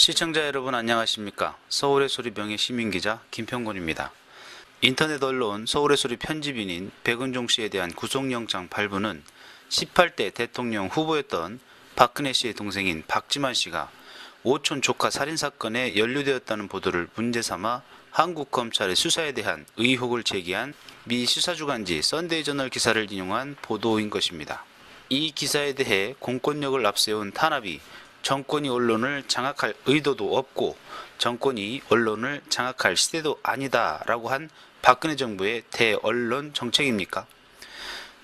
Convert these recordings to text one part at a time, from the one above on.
시청자 여러분 안녕하십니까? 서울의 소리 명예 시민기자 김평곤입니다. 인터넷 언론 서울의 소리 편집인인 백은종 씨에 대한 구속영장 발부는 18대 대통령 후보였던 박근혜 씨의 동생인 박지만 씨가 오촌 조카 살인 사건에 연루되었다는 보도를 문제 삼아 한국 검찰의 수사에 대한 의혹을 제기한 미 수사주간지 썬데이저널 기사를 인용한 보도인 것입니다. 이 기사에 대해 공권력을 앞세운 탄압이 정권이 언론을 장악할 의도도 없고 정권이 언론을 장악할 시대도 아니다라고 한 박근혜 정부의 대언론 정책입니까?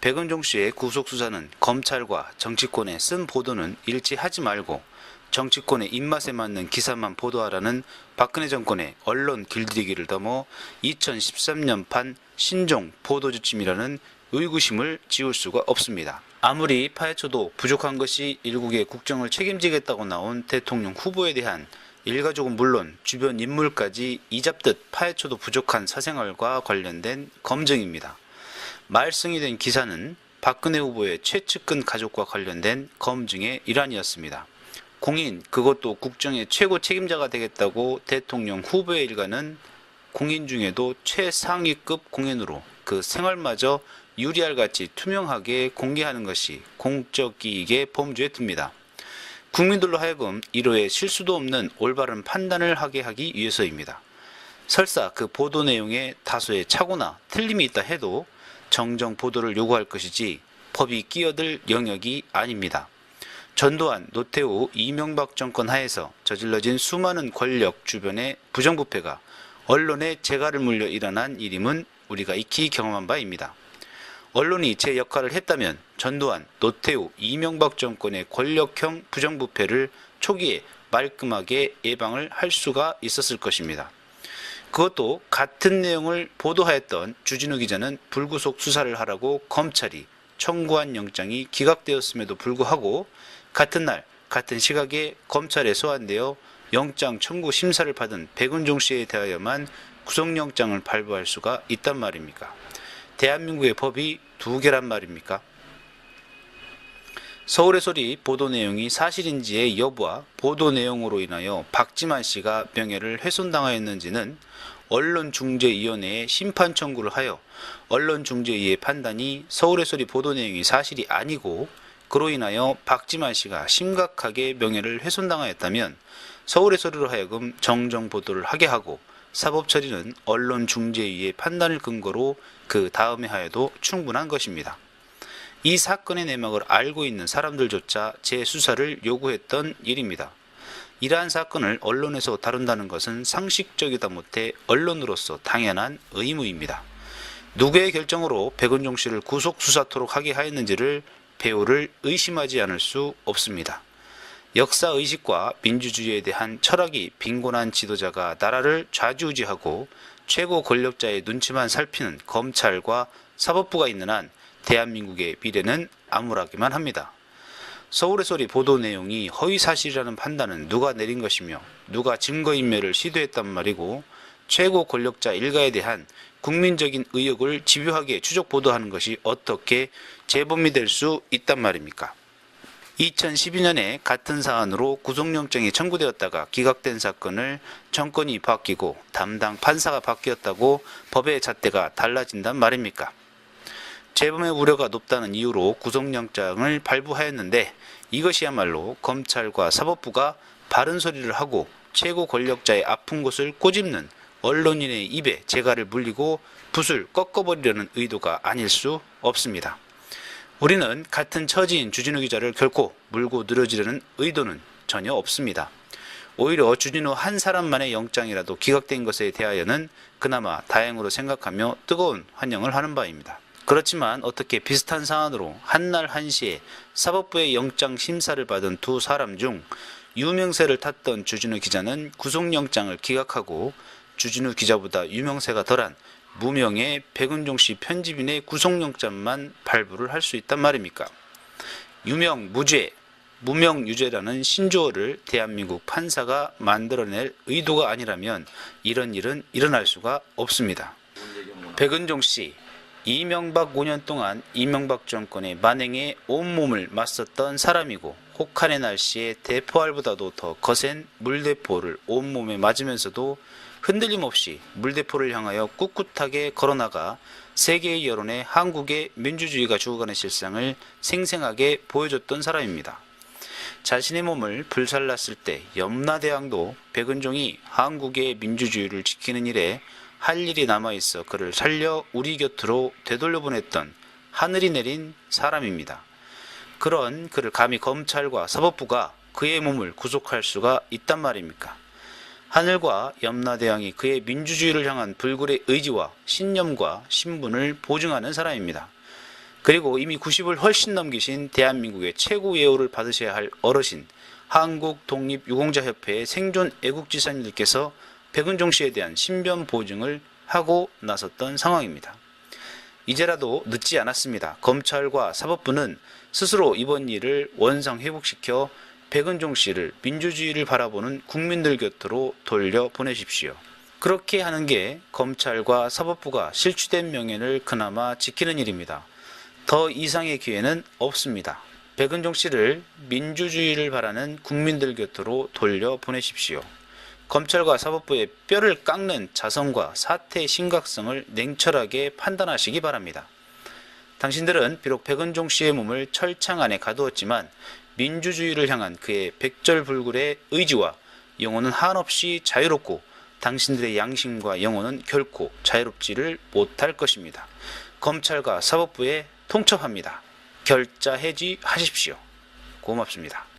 백은종 씨의 구속 수사는 검찰과 정치권에 쓴 보도는 일치하지 말고 정치권의 입맛에 맞는 기사만 보도하라는 박근혜 정권의 언론 길들이기를 넘어 2013년판 신종 보도지침이라는 의구심을 지울 수가 없습니다. 아무리 파헤쳐도 부족한 것이 일국의 국정을 책임지겠다고 나온 대통령 후보에 대한 일가족은 물론 주변 인물까지 이잡듯 파헤쳐도 부족한 사생활과 관련된 검증입니다. 말썽이 된 기사는 박근혜 후보의 최측근 가족과 관련된 검증의 일환이었습니다. 공인 그것도 국정의 최고 책임자가 되겠다고 대통령 후보의 일가는 공인 중에도 최상위급 공인으로 그 생활마저 유리할 같이 투명하게 공개하는 것이 공적 이익의 범주에 듭니다. 국민들로 하여금 이로의 실수도 없는 올바른 판단을 하게 하기 위해서입니다. 설사 그 보도 내용에 다소의 착오나 틀림이 있다 해도 정정 보도를 요구할 것이지 법이 끼어들 영역이 아닙니다. 전두환, 노태우, 이명박 정권 하에서 저질러진 수많은 권력 주변의 부정부패가 언론에 재갈을 물려 일어난 일임은 우리가 익히 경험한 바입니다. 언론이 제 역할을 했다면 전두환, 노태우, 이명박 정권의 권력형 부정부패를 초기에 말끔하게 예방을 할 수가 있었을 것입니다. 그것도 같은 내용을 보도하였던 주진우 기자는 불구속 수사를 하라고 검찰이 청구한 영장이 기각되었음에도 불구하고 같은 날 같은 시각에 검찰에 소환되어 영장 청구 심사를 받은 백은종 씨에 대하여만 구속영장을 발부할 수가 있단 말입니까? 대한민국의 법이 두 개란 말입니까? 서울의 소리 보도 내용이 사실인지의 여부와 보도 내용으로 인하여 박지만 씨가 명예를 훼손당하였는지는 언론중재위원회에 심판 청구를 하여 언론중재위의 판단이 서울의 소리 보도 내용이 사실이 아니고 그로 인하여 박지만 씨가 심각하게 명예를 훼손당하였다면 서울의 소리로 하여금 정정 보도를 하게 하고 사법 처리는 언론 중재위의 판단을 근거로 그 다음에 하여도 충분한 것입니다. 이 사건의 내막을 알고 있는 사람들조차 재수사를 요구했던 일입니다. 이러한 사건을 언론에서 다룬다는 것은 상식적이다 못해 언론으로서 당연한 의무입니다. 누구의 결정으로 백은종 씨를 구속 수사토록 하게 하였는지를 배우를 의심하지 않을 수 없습니다. 역사 의식과 민주주의에 대한 철학이 빈곤한 지도자가 나라를 좌지우지하고 최고 권력자의 눈치만 살피는 검찰과 사법부가 있는 한 대한민국의 미래는 암울하기만 합니다. 서울의 소리 보도 내용이 허위 사실이라는 판단은 누가 내린 것이며 누가 증거인멸을 시도했단 말이고 최고 권력자 일가에 대한 국민적인 의혹을 집요하게 추적 보도하는 것이 어떻게 재범이 될 수 있단 말입니까? 2012년에 같은 사안으로 구속영장이 청구되었다가 기각된 사건을 정권이 바뀌고 담당 판사가 바뀌었다고 법의 잣대가 달라진단 말입니까? 재범의 우려가 높다는 이유로 구속영장을 발부하였는데 이것이야말로 검찰과 사법부가 바른 소리를 하고 최고 권력자의 아픈 곳을 꼬집는 언론인의 입에 재갈을 물리고 붓을 꺾어버리려는 의도가 아닐 수 없습니다. 우리는 같은 처지인 주진우 기자를 결코 물고 늘어지려는 의도는 전혀 없습니다. 오히려 주진우 한 사람만의 영장이라도 기각된 것에 대하여는 그나마 다행으로 생각하며 뜨거운 환영을 하는 바입니다. 그렇지만 어떻게 비슷한 사안으로 한날 한시에 사법부의 영장 심사를 받은 두 사람 중 유명세를 탔던 주진우 기자는 구속영장을 기각하고 주진우 기자보다 유명세가 덜한 무명의 백은종 씨 편집인의 구속영장만 발부를 할 수 있단 말입니까? 유명 무죄, 무명 유죄라는 신조어를 대한민국 판사가 만들어낼 의도가 아니라면 이런 일은 일어날 수가 없습니다. 백은종 씨, 이명박 5년 동안 이명박 정권의 만행에 온몸을 맞섰던 사람이고 혹한의 날씨에 대포알보다도 더 거센 물대포를 온몸에 맞으면서도 흔들림 없이 물대포를 향하여 꿋꿋하게 걸어나가 세계의 여론에 한국의 민주주의가 죽어가는 실상을 생생하게 보여줬던 사람입니다. 자신의 몸을 불살랐을 때 염라대왕도 백은종이 한국의 민주주의를 지키는 일에 할 일이 남아있어 그를 살려 우리 곁으로 되돌려 보냈던 하늘이 내린 사람입니다. 그런 그를 감히 검찰과 사법부가 그의 몸을 구속할 수가 있단 말입니까? 하늘과 염라대왕이 그의 민주주의를 향한 불굴의 의지와 신념과 신분을 보증하는 사람입니다. 그리고 이미 90을 훨씬 넘기신 대한민국의 최고 예우를 받으셔야 할 어르신 한국독립유공자협회의 생존 애국지사님들께서 백은종 씨에 대한 신변 보증을 하고 나섰던 상황입니다. 이제라도 늦지 않았습니다. 검찰과 사법부는 스스로 이번 일을 원상 회복시켜 백은종 씨를 민주주의를 바라보는 국민들 곁으로 돌려 보내십시오. 그렇게 하는 게 검찰과 사법부가 실추된 명예를 그나마 지키는 일입니다. 더 이상의 기회는 없습니다. 백은종 씨를 민주주의를 바라는 국민들 곁으로 돌려 보내십시오. 검찰과 사법부의 뼈를 깎는 자성과 사태의 심각성을 냉철하게 판단하시기 바랍니다. 당신들은 비록 백은종 씨의 몸을 철창 안에 가두었지만 민주주의를 향한 그의 백절불굴의 의지와 영혼은 한없이 자유롭고 당신들의 양심과 영혼은 결코 자유롭지를 못할 것입니다. 검찰과 사법부에 통첩합니다. 결자 해지하십시오. 고맙습니다.